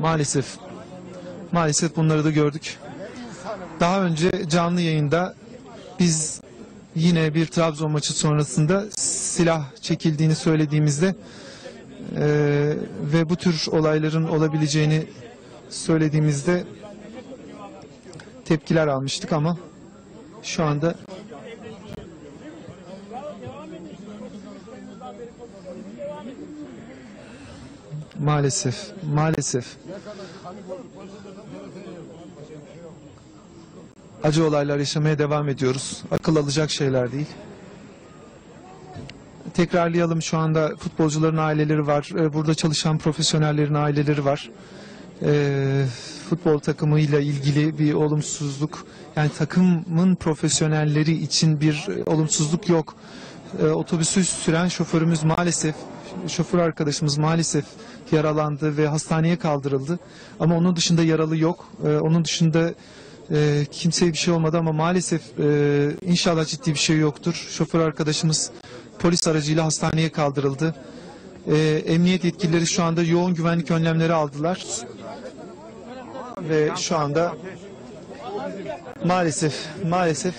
Maalesef. Maalesef bunları da gördük. Daha önce canlı yayında biz yine bir Trabzon maçı sonrasında silah çekildiğini söylediğimizde eee, ve bu tür olayların olabileceğini söylediğimizde tepkiler almıştık ama şu anda maalesef maalesef acı olaylar yaşamaya devam ediyoruz. Akıl alacak şeyler değil. Tekrarlayalım şu anda futbolcuların aileleri var. Ee, Burada çalışan profesyonellerin aileleri var. Ee, futbol takımıyla ilgili bir olumsuzluk yani takımın profesyonelleri için bir e, olumsuzluk yok. Ee, otobüsü süren şoförümüz maalesef şoför arkadaşımız maalesef yaralandı ve hastaneye kaldırıldı. Ama onun dışında yaralı yok. E, onun dışında e, kimseye bir şey olmadı ama maalesef e, inşallah ciddi bir şey yoktur. Şoför arkadaşımız polis aracıyla hastaneye kaldırıldı. E, emniyet yetkilileri şu anda yoğun güvenlik önlemleri aldılar. Ve şu anda maalesef maalesef